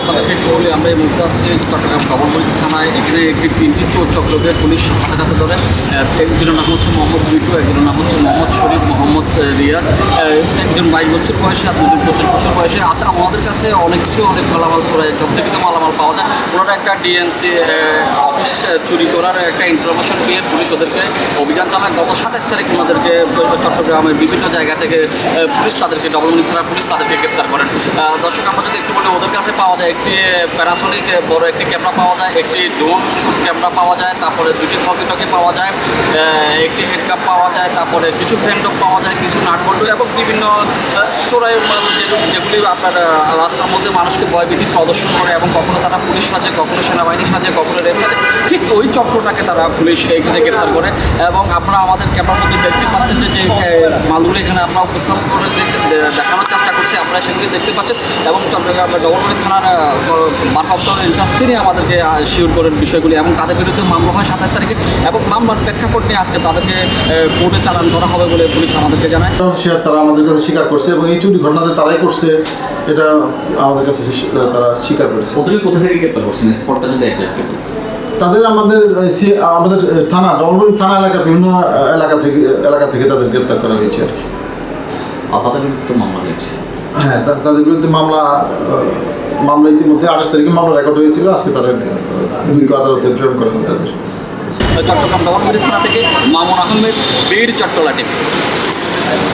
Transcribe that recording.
আপনাদেরকে একটু আমরা এই মুহূর্তে আসছি চট্টগ্রাম ডবলমুড়ি থানায়। এখানে একটি তিনটি চোর চক্রকে পুলিশ হাতে ধরে। একজনের নাম হচ্ছে মোহাম্মদ বিটু একজনের নাম হচ্ছে মোহাম্মদ শরীফ, মোহাম্মদ রিয়াজ। একজন বাইশ বছর বয়সে আর দুজন পঁচিশ বছর বয়সে। আচ্ছা আমাদের কাছে অনেক কিছু, অনেক মালামাল ছড়ায় যথেষ্ট মালামাল পাওয়া যায়, ওনারা একটা ডিএনসি অফিস চুরি করার একটা ইনফরমেশন পেয়ে পুলিশ ওদেরকে অভিযান চালায়। গত সাতাশ তারিখ ওনাদেরকে চট্টগ্রামের বিভিন্ন জায়গা থেকে পুলিশ তাদেরকে ডবলমুড়ি থানার পুলিশ তাদেরকে গ্রেপ্তার করেন। দর্শক, আমরা ওদের কাছে পাওয়া যায় একটি প্যারাসোনিক বড় একটি ক্যামেরা পাওয়া যায় একটি ড্রোন শুট ক্যামেরা পাওয়া যায় তারপরে দুটি ফকিটকে পাওয়া যায় একটি হেডকাপ পাওয়া যায় তারপরে কিছু ফ্যান্ডক পাওয়া যায় কিছু নাটবল্টু এবং বিভিন্ন চোরাই মাল যেগুলি আপনার রাস্তার মধ্যে মানুষকে ভয়ভীতি প্রদর্শন করে এবং কখনো তারা পুলিশ সাজে কখনো সেনাবাহিনী সাজে কখনো রেল সাজে ঠিক ওই চক্রটাকে তারা পুলিশ এইখানে গ্রেপ্তার করে এবং আপনারা আমাদের ক্যামেরার মধ্যে দেখতে পাচ্ছেন যে যে মালগুলো এখানে আপনারা উপস্থাপন করে দেখছেন, আপনারা সেগুলি দেখতে পাচ্ছেন এবং চট্টগ্রাম ডবলমুড়ি থানার ভারপ্রাপ্ত ইনচার্জ তিনি আমাদেরকে শিওর করেন বিষয়গুলি এবং তাদের বিরুদ্ধে মামলা হয় সাতাশ তারিখে এবং মামলার প্রেক্ষাপট নিয়ে আজকে তাদেরকে কোর্টে চালান করা হবে বলে পুলিশ আমাদেরকে জানায়। তারা আমাদের কাছে স্বীকার করছে এবং এই চুরি ঘটনা যে তারাই করছে এটা আমাদের কাছে তারা স্বীকার করেছে। কোথা থেকে গ্রেপ্তার করছেন? স্পটটা যদি একজাক্ট তাদের আমাদের আমাদের থানা ডলমুড়ি থানা এলাকার বিভিন্ন এলাকা থেকে এলাকা থেকে তাদের গ্রেপ্তার করা হয়েছে আর কি। তাদের বিরুদ্ধে মামলা হয়েছে হ্যাঁ তাদের বিরুদ্ধে মামলা মামলা ইতিমধ্যে আঠাশ তারিখে মামলা রেকর্ড হয়েছিল। আজকে তারা বিজ্ঞ আদালতে প্রেরণ করা হবে তাদের। চট্টগ্রাম ডবলমুড়ি থানা থেকে মামুন আহমেদ, বীর চট্টলা